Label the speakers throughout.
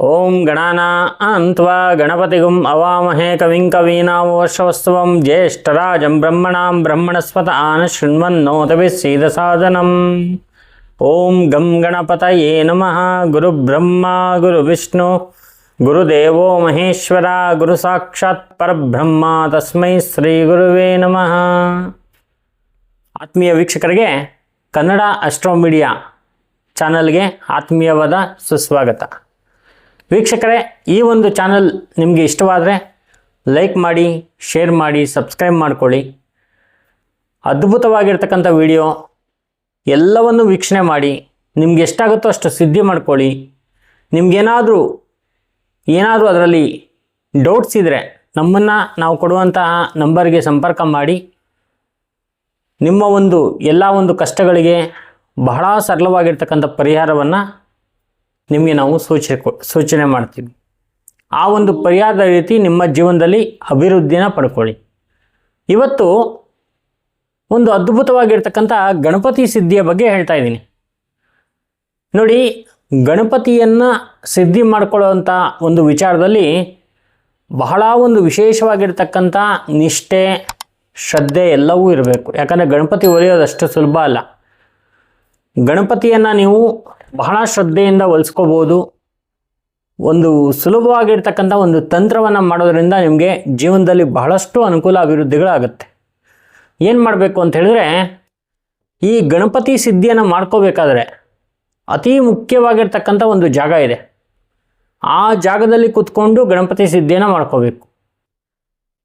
Speaker 1: ಓಂ ಗಣಾನ ಅಂತ್ವಾ ಗಣಪತಿಗುಂ ಅವಾಮಹೇ ಕವಿಂ ಕವೀನಾಮವರ್ಷವಸ್ತವಂ ಜ್ಯೇಷ್ಠರಾಜಂ ಬ್ರಹ್ಮಣಾಂ ಬ್ರಹ್ಮಣಸ್ಪತ ಆನ ಶೃಣ್ವನ್ನೋತಭಿः ಸೀದಸಾದನಂ ಓಂ ಗಂ ಗಣಪತಯೇ ನಮಃ ಗುರುಬ್ರಹ್ಮ ಗುರುವಿಷ್ಣು ಗುರುದೇವೋ ಮಹೇಶ್ವರ ಗುರು ಸಾಕ್ಷಾತ್ ಪರಬ್ರಹ್ಮ ತಸ್ಮೈ ಶ್ರೀ ಗುರುವೇ ನಮಃ ಆತ್ಮೀಯ ವೀಕ್ಷಕರಿಗೆ ಕನ್ನಡ ಅಸ್ಟ್ರೋ ಮೀಡಿಯಾ ಚಾನಲ್ಗೆ ಆತ್ಮೀಯವಾದ ಸುಸ್ವಾಗತ। ವೀಕ್ಷಕರೇ, ಈ ಒಂದು ಚಾನಲ್ ನಿಮಗೆ ಇಷ್ಟವಾದರೆ ಲೈಕ್ ಮಾಡಿ, ಶೇರ್ ಮಾಡಿ, ಸಬ್ಸ್ಕ್ರೈಬ್ ಮಾಡ್ಕೊಳ್ಳಿ. ಅದ್ಭುತವಾಗಿರ್ತಕ್ಕಂಥ ವಿಡಿಯೋ ಎಲ್ಲವನ್ನು ವೀಕ್ಷಣೆ ಮಾಡಿ, ನಿಮ್ಗೆ ಎಷ್ಟಾಗುತ್ತೋ ಅಷ್ಟು ಸಿದ್ಧಿ ಮಾಡ್ಕೊಳ್ಳಿ. ನಿಮ್ಗೇನಾದರೂ, ಏನಾದರೂ ಅದರಲ್ಲಿ ಡೌಟ್ಸ್ ಇದ್ದರೆ ನಮ್ಮನ್ನು ನಾವು ಕೊಡುವಂತಹ ನಂಬರ್ಗೆ ಸಂಪರ್ಕ ಮಾಡಿ. ನಿಮ್ಮ ಒಂದು, ಎಲ್ಲ ಒಂದು ಕಷ್ಟಗಳಿಗೆ ಬಹಳ ಸರಳವಾಗಿರ್ತಕ್ಕಂಥ ಪರಿಹಾರವನ್ನು ನಿಮಗೆ ನಾವು ಸೂಚನೆ ಸೂಚನೆ ಮಾಡ್ತೀವಿ. ಆ ಒಂದು ಪರ್ಯಾಯದ ರೀತಿ ನಿಮ್ಮ ಜೀವನದಲ್ಲಿ ಅಭಿವೃದ್ಧಿನ ಪಡ್ಕೊಳ್ಳಿ. ಇವತ್ತು ಒಂದು ಅದ್ಭುತವಾಗಿರ್ತಕ್ಕಂಥ ಗಣಪತಿ ಸಿದ್ಧಿಯ ಬಗ್ಗೆ ಹೇಳ್ತಾ ಇದ್ದೀನಿ. ನೋಡಿ, ಗಣಪತಿಯನ್ನು ಸಿದ್ಧಿ ಮಾಡ್ಕೊಳ್ಳೋವಂಥ ಒಂದು ವಿಚಾರದಲ್ಲಿ ಬಹಳ ಒಂದು ವಿಶೇಷವಾಗಿರ್ತಕ್ಕಂಥ ನಿಷ್ಠೆ, ಶ್ರದ್ಧೆ ಎಲ್ಲವೂ ಇರಬೇಕು. ಯಾಕಂದರೆ ಗಣಪತಿ ಒಲಿಯೋದಷ್ಟು ಸುಲಭ ಅಲ್ಲ. ಗಣಪತಿಯನ್ನು ನೀವು ಬಹಳ ಶ್ರದ್ಧೆಯಿಂದ ಹೊಲಿಸ್ಕೋಬೋದು. ಒಂದು ಸುಲಭವಾಗಿರ್ತಕ್ಕಂಥ ಒಂದು ತಂತ್ರವನ್ನು ಮಾಡೋದರಿಂದ ನಿಮಗೆ ಜೀವನದಲ್ಲಿ ಬಹಳಷ್ಟು ಅನುಕೂಲ ಅಭಿವೃದ್ಧಿಗಳಾಗುತ್ತೆ. ಏನು ಮಾಡಬೇಕು ಅಂತ ಹೇಳಿದ್ರೆ, ಈ ಗಣಪತಿ ಸಿದ್ಧಿಯನ್ನು ಮಾಡ್ಕೋಬೇಕಾದ್ರೆ ಅತಿ ಮುಖ್ಯವಾಗಿರ್ತಕ್ಕಂಥ ಒಂದು ಜಾಗ ಇದೆ. ಆ ಜಾಗದಲ್ಲಿ ಕೂತ್ಕೊಂಡು ಗಣಪತಿ ಸಿದ್ಧಿಯನ್ನು ಮಾಡ್ಕೋಬೇಕು.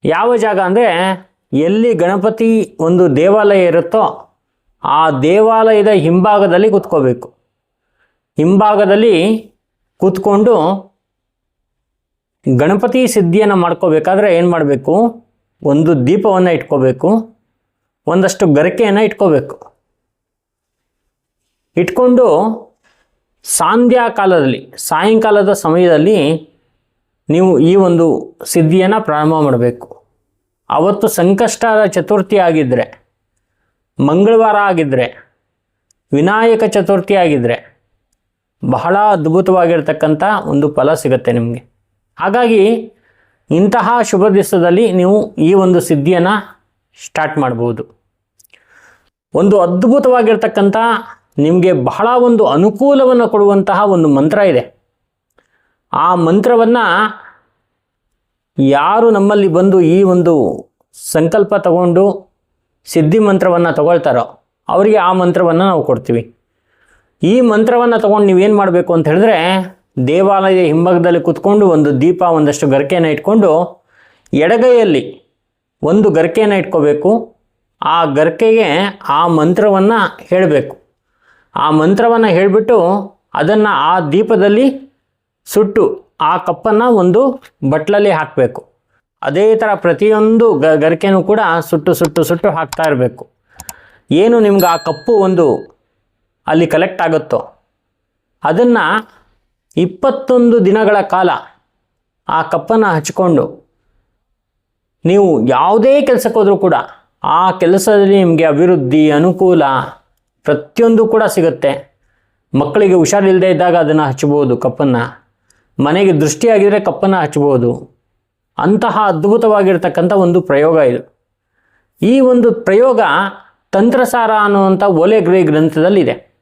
Speaker 1: ಯಾವ ಜಾಗ ಅಂದರೆ, ಎಲ್ಲಿ ಗಣಪತಿ ಒಂದು ದೇವಾಲಯ ಇರುತ್ತೋ ಆ ದೇವಾಲಯದ ಹಿಂಭಾಗದಲ್ಲಿ ಕೂತ್ಕೋಬೇಕು. ಹಿಂಭಾಗದಲ್ಲಿ ಕೂತ್ಕೊಂಡು ಗಣಪತಿ ಸಿದ್ಧಿಯನ್ನು ಮಾಡ್ಕೋಬೇಕಾದ್ರೆ ಏನು ಮಾಡಬೇಕು? ಒಂದು ದೀಪವನ್ನು ಇಟ್ಕೋಬೇಕು. ಒಂದಷ್ಟು ಗರಿಕೆಯನ್ನು ಇಟ್ಕೋಬೇಕು. ಇಟ್ಕೊಂಡು ಸಾಂಧ್ಯಾ ಕಾಲದಲ್ಲಿ, ಸಾಯಂಕಾಲದ ಸಮಯದಲ್ಲಿ ನೀವು ಈ ಒಂದು ಸಿದ್ಧಿಯನ್ನು ಪ್ರಾರಂಭ ಮಾಡಬೇಕು. ಅವತ್ತು ಸಂಕಷ್ಟದ ಚತುರ್ಥಿ ಆಗಿದ್ದರೆ ಮಂಗಳವಾರ ಆಗಿದ್ದರೆ ವಿನಾಯಕ ಚತುರ್ಥಿ ಆಗಿದ್ದರೆ ಬಹಳ ಅದ್ಭುತವಾಗಿರ್ತಕ್ಕಂಥ ಒಂದು ಫಲ ಸಿಗುತ್ತೆ ನಿಮಗೆ. ಹಾಗಾಗಿ ಇಂತಹ ಶುಭ ದಿವಸದಲ್ಲಿ ನೀವು ಈ ಒಂದು ಸಿದ್ಧಿಯನ್ನು ಸ್ಟಾರ್ಟ್ ಮಾಡ್ಬೋದು. ಒಂದು ಅದ್ಭುತವಾಗಿರ್ತಕ್ಕಂಥ ನಿಮಗೆ ಬಹಳ ಒಂದು ಅನುಕೂಲವನ್ನು ಕೊಡುವಂತಹ ಒಂದು ಮಂತ್ರ ಇದೆ. ಆ ಮಂತ್ರವನ್ನು ಯಾರು ನಮ್ಮಲ್ಲಿ ಬಂದು ಈ ಒಂದು ಸಂಕಲ್ಪ ತಗೊಂಡು ಸಿದ್ಧಿ ಮಂತ್ರವನ್ನು ತಗೊಳ್ತಾರೋ ಅವರಿಗೆ ಆ ಮಂತ್ರವನ್ನು ನಾವು ಕೊಡ್ತೀವಿ. ಈ ಮಂತ್ರವನ್ನು ತಗೊಂಡು ನೀವೇನು ಮಾಡಬೇಕು ಅಂತ ಹೇಳಿದ್ರೆ, ದೇವಾಲಯದ ಹಿಂಭಾಗದಲ್ಲಿ ಕೂತ್ಕೊಂಡು ಒಂದು ದೀಪ, ಒಂದಷ್ಟು ಗರಿಕೆಯನ್ನು ಇಟ್ಕೊಂಡು ಎಡಗೈಯಲ್ಲಿ ಒಂದು ಗರಿಕೆಯನ್ನು ಇಟ್ಕೋಬೇಕು. ಆ ಗರಿಕೆಗೆ ಆ ಮಂತ್ರವನ್ನು ಹೇಳಬೇಕು. ಆ ಮಂತ್ರವನ್ನು ಹೇಳಿಬಿಟ್ಟು ಅದನ್ನು ಆ ದೀಪದಲ್ಲಿ ಸುಟ್ಟು ಆ ಕಪ್ಪನ್ನು ಒಂದು ಬಟ್ಲಲ್ಲಿ ಹಾಕಬೇಕು. ಅದೇ ಥರ ಪ್ರತಿಯೊಂದು ಗ, ಗರಿಕೆನೂ ಕೂಡ ಸುಟ್ಟು ಸುಟ್ಟು ಸುಟ್ಟು ಹಾಕ್ತಾ ಇರಬೇಕು. ಏನು ನಿಮ್ಗೆ ಆ ಕಪ್ಪು ಒಂದು ಅಲ್ಲಿ ಕಲೆಕ್ಟ್ ಆಗುತ್ತೋ? ಅದನ್ನು ಇಪ್ಪತ್ತೊಂದು ದಿನಗಳ ಕಾಲ ಆ ಕಪ್ಪನ್ನು ಹಚ್ಕೊಂಡು ನೀವು ಯಾವುದೇ ಕೆಲಸಕ್ಕೆ ಹೋದರೂ ಕೂಡ ಆ ಕೆಲಸದಲ್ಲಿ ನಿಮಗೆ ಅಭಿವೃದ್ಧಿ ಅನುಕೂಲ ಪ್ರತಿಯೊಂದು ಕೂಡ ಸಿಗುತ್ತೆ. ಮಕ್ಕಳಿಗೆ ಹುಷಾರಿಲ್ಲದೆ ಇದ್ದಾಗ ಅದನ್ನು ಹಚ್ಚಬಹುದು ಕಪ್ಪನ್ನು. ಮನೆಗೆ ದೃಷ್ಟಿಯಾಗಿದ್ದರೆ ಕಪ್ಪನ್ನು ಹಚ್ಚಬಹುದು. ಅಂತಹ ಅದ್ಭುತವಾಗಿರ್ತಕ್ಕಂಥ ಒಂದು ಪ್ರಯೋಗ ಇದು. ಈ ಒಂದು ಪ್ರಯೋಗ ತಂತ್ರಸಾರ ಅನ್ನುವಂಥ ಓಲೆಗ್ರೇ ಗ್ರಂಥದಲ್ಲಿದೆ.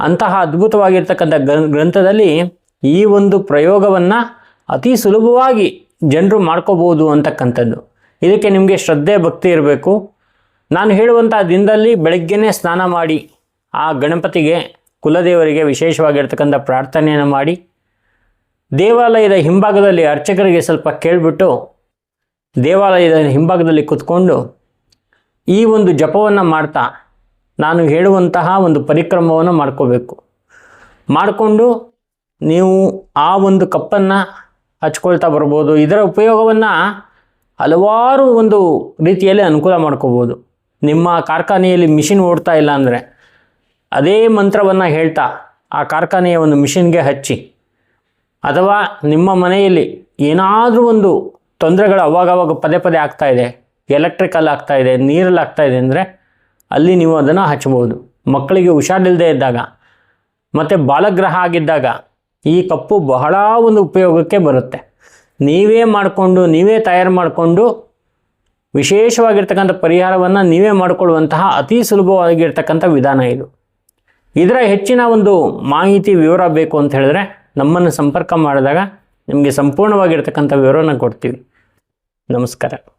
Speaker 1: ಅಂತಹ ಅದ್ಭುತವಾಗಿರ್ತಕ್ಕಂಥ ಗ್ರ- ಗ್ರಂಥದಲ್ಲಿ ಈ ಒಂದು ಪ್ರಯೋಗವನ್ನು ಅತಿ ಸುಲಭವಾಗಿ ಜನರು ಮಾಡ್ಕೋಬೋದು ಅಂತಕ್ಕಂಥದ್ದು. ಇದಕ್ಕೆ ನಿಮಗೆ ಶ್ರದ್ಧೆ, ಭಕ್ತಿ ಇರಬೇಕು. ನಾನು ಹೇಳುವಂಥ ದಿನದಲ್ಲಿ ಬೆಳಗ್ಗೆನೇ ಸ್ನಾನ ಮಾಡಿ, ಆ ಗಣಪತಿಗೆ, ಕುಲದೇವರಿಗೆ ವಿಶೇಷವಾಗಿರ್ತಕ್ಕಂಥ ಪ್ರಾರ್ಥನೆಯನ್ನು ಮಾಡಿ, ದೇವಾಲಯದ ಹಿಂಭಾಗದಲ್ಲಿ ಅರ್ಚಕರಿಗೆ ಸ್ವಲ್ಪ ಕೇಳಿಬಿಟ್ಟು, ದೇವಾಲಯದ ಹಿಂಭಾಗದಲ್ಲಿ ಕೂತ್ಕೊಂಡು ಈ ಒಂದು ಜಪವನ್ನು ಮಾಡ್ತಾ ನಾನು ಹೇಳುವಂತಹ ಒಂದು ಪರಿಕ್ರಮವನ್ನು ಮಾಡ್ಕೋಬೇಕು. ಮಾಡಿಕೊಂಡು ನೀವು ಆ ಒಂದು ಕಪ್ಪನ್ನು ಹಚ್ಕೊಳ್ತಾ ಬರ್ಬೋದು. ಇದರ ಉಪಯೋಗವನ್ನು ಹಲವಾರು ಒಂದು ರೀತಿಯಲ್ಲಿ ಅನುಕೂಲ ಮಾಡ್ಕೋಬೋದು. ನಿಮ್ಮ ಕಾರ್ಖಾನೆಯಲ್ಲಿ ಮಿಷಿನ್ ಓಡ್ತಾ ಇಲ್ಲ ಅಂದರೆ ಅದೇ ಮಂತ್ರವನ್ನು ಹೇಳ್ತಾ ಆ ಕಾರ್ಖಾನೆಯ ಒಂದು ಮಿಷಿನ್ಗೆ ಹಚ್ಚಿ, ಅಥವಾ ನಿಮ್ಮ ಮನೆಯಲ್ಲಿ ಏನಾದರೂ ಒಂದು ತೊಂದರೆಗಳು ಅವಾಗವಾಗ ಪದೇ ಪದೇ ಆಗ್ತಾ ಇದೆ. ಎಲೆಕ್ಟ್ರಿಕಲ್ ಆಗ್ತಾಯಿದೆ ನೀರಲ್ಲಿ ಆಗ್ತಾಯಿದೆ ಅಂದರೆ ಅಲ್ಲಿ ನೀವು ಅದನ್ನು ಹಚ್ಚಬಹುದು. ಮಕ್ಕಳಿಗೆ ಹುಷಾರಿಲ್ಲದೆ ಇದ್ದಾಗ, ಮತ್ತು ಬಾಲಗ್ರಹ ಆಗಿದ್ದಾಗ ಈ ಕಪ್ಪು ಬಹಳ ಒಂದು ಉಪಯೋಗಕ್ಕೆ ಬರುತ್ತೆ. ನೀವೇ ಮಾಡಿಕೊಂಡು, ನೀವೇ ತಯಾರು ಮಾಡಿಕೊಂಡು ವಿಶೇಷವಾಗಿರ್ತಕ್ಕಂಥ ಪರಿಹಾರವನ್ನು ನೀವೇ ಮಾಡಿಕೊಳ್ಳುವಂತಹ ಅತಿ ಸುಲಭವಾಗಿರ್ತಕ್ಕಂಥ ವಿಧಾನ ಇದು. ಇದರ ಹೆಚ್ಚಿನ ಒಂದು ಮಾಹಿತಿ, ವಿವರ ಬೇಕು ಅಂತ ಹೇಳಿದ್ರೆ ನಮ್ಮನ್ನು ಸಂಪರ್ಕ ಮಾಡಿದಾಗ ನಿಮಗೆ ಸಂಪೂರ್ಣವಾಗಿರ್ತಕ್ಕಂಥ ವಿವರನ ಕೊಡ್ತೀವಿ. ನಮಸ್ಕಾರ.